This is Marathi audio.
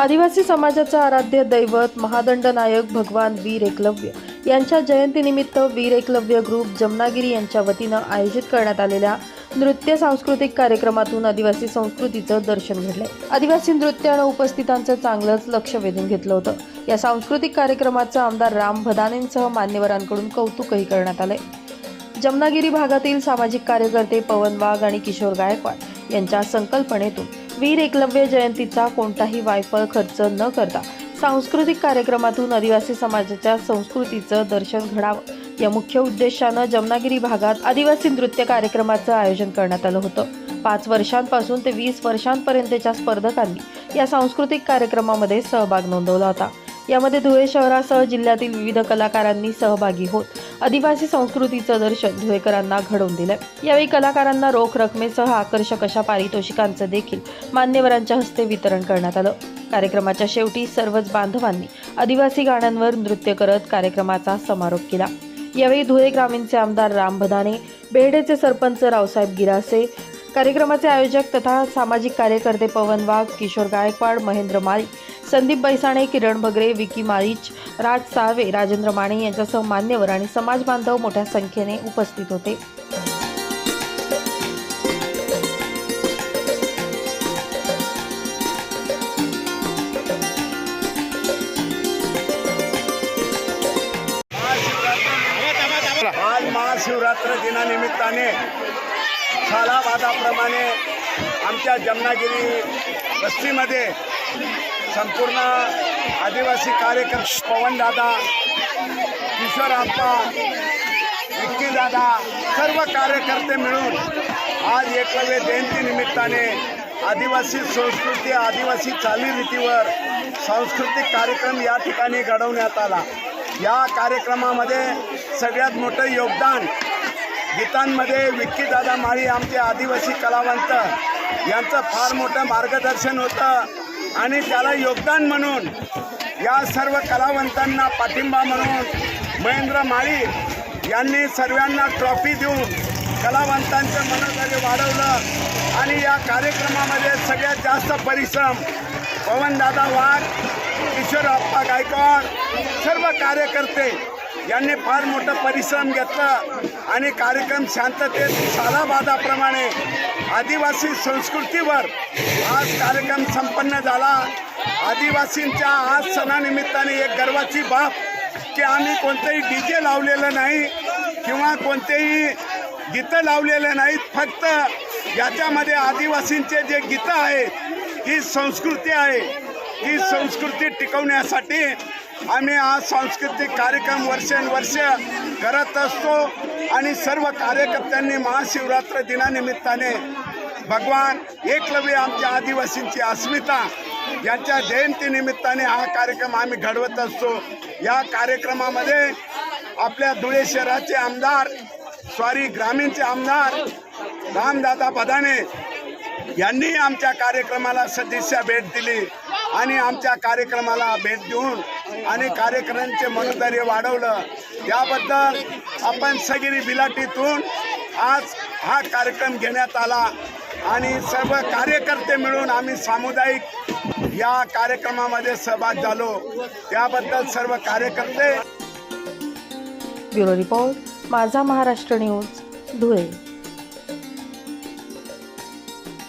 आदिवासी समाजाचं आराध्य दैवत महादंड नायक भगवान वीर एकलव्य. यांच्या जयंतीनिमित्त वीर एकलव्य ग्रुप जमनागिरी यांच्या वतीनं आयोजित करण्यात आलेल्या नृत्य सांस्कृतिक कार्यक्रमातून आदिवासी संस्कृतीचं दर्शन घडलंय. आदिवासी नृत्यानं उपस्थितांचं चांगलंच लक्ष वेधून घेतलं होतं. या सांस्कृतिक कार्यक्रमाचं आमदार राम भदानेंसह मान्यवरांकडून कौतुकही करण्यात आलंय. जमनागिरी भागातील सामाजिक कार्यकर्ते पवन वाघ आणि किशोर गायकवाड यांच्या संकल्पनेतून वीर एकलव्य जयंतीचा कोणताही वायफळ खर्च न करता सांस्कृतिक कार्यक्रमातून आदिवासी समाजाच्या संस्कृतीचं दर्शन घडावं. या मुख्य उद्देशानं जमनागिरी भागात आदिवासी नृत्य कार्यक्रमाचं आयोजन करण्यात आलं होतं. पाच वर्षांपासून ते वीस वर्षांपर्यंतच्या स्पर्धकांनी या सांस्कृतिक कार्यक्रमामध्ये सहभाग नोंदवला होता. यामध्ये धुळे शहरासह जिल्ह्यातील विविध कलाकारांनी सहभागी होत आदिवासी संस्कृतीचं दर्शन धुळेकरांना घडवून दिलं यावेळी कलाकारांना रोख रकमेसह आकर्षक अशा पारितोषिकांचं देखील मान्यवरांच्या हस्ते वितरण करण्यात आलं. कार्यक्रमाच्या शेवटी सर्वच बांधवांनी आदिवासी गाण्यांवर नृत्य करत कार्यक्रमाचा समारोप केला. यावेळी धुळे ग्रामीणचे आमदार राम भदाने बेहडेचे सरपंच रावसाहेब गिरासे कार्यक्रमाचे आयोजक तथा सामाजिक कार्यकर्ते पवन वाघ किशोर गायकवाड महेंद्र माळी संदीप बैसाणे किरण भगरे विकी माळीच राज साळवे राजेंद्र माने यांच्यासह मान्यवर आणि समाज बांधव मोठ्या संख्येने उपस्थित होते. आज महाशिवरात्र दिनानिमित्ताने सालाबादाप्रमाणे आमच्या जमनागिरी वस्तीमध्ये संपूर्ण आदिवासी कार्यक्रम पवनदादा किशोरप्पा विक्कीदादा सर्व कार्यकर्ते मिळून आज एकलव्य जयंतीनिमित्ताने आदिवासी संस्कृती आदिवासी चालीरीतीवर सांस्कृतिक कार्यक्रम या ठिकाणी घडवण्यात आला. या कार्यक्रमामध्ये सगळ्यात मोठं योगदान गीतांमध्ये विक्कीदादा माळी आमचे आदिवासी कलावंत यांचं फार मोठं मार्गदर्शन होतं. आणि त्याला योगदान म्हणून या सर्व कलावंतांना पाठिंबा म्हणून महेंद्र माळी यांनी सर्वांना ट्रॉफी देऊन कलावंतांचं मनोधैर्य वाढवलं. आणि या कार्यक्रमामध्ये सगळ्यात जास्त परिश्रम पवनदादा वाघ किशोर अप्पा गायकवाड सर्व कार्यकर्ते यांनी फार मोठं परिश्रम घेतलं आणि कार्यक्रम शांततेत सालाबादाप्रमाणे आदिवासी संस्कृतीवर आज कार्यक्रम संपन्न झाला. आदिवासींच्या आज सणानिमित्ताने एक गर्वाची बाब की आम्ही कोणतंही डी जे लावलेलं नाही किंवा कोणतेही गीतं लावलेले नाहीत फक्त याच्यामध्ये आदिवासींचे जे गीतं आहेत ही संस्कृती आहे ही संस्कृती टिकवण्यासाठी आम्ही आज सांस्कृतिक कार्यक्रम वर्षानुवर्ष करत असतो आणि सर्व कार्यकर्त्यांनी महाशिवरात्र दिनानिमित्ताने भगवान एकलव्य आमच्या आदिवासींची अस्मिता यांच्या जयंतीनिमित्ताने हा कार्यक्रम आम्ही घडवत असतो. या कार्यक्रमामध्ये आपल्या धुळे शहराचे आमदार स्वारी ग्रामीणचे आमदार रामदादा बदाने यांनी आमच्या कार्यक्रमाला सदिच्छा भेट दिली. आणि आमच्या कार्यक्रमाला भेट देऊन आणि कार्यक्रमांचे मनोधैर्य वाढवलं. त्याबद्दल आपण सगिरी बिलाटीतून आज हा कार्यक्रम घेण्यात आला. आणि सर्व कार्यकर्ते मिळून आम्ही सामुदायिक या कार्यक्रमामध्ये सहभाग झालो. त्याबद्दल सर्व कार्यकर्ते ब्युरो रिपोर्ट माझा महाराष्ट्र न्यूज धुळे.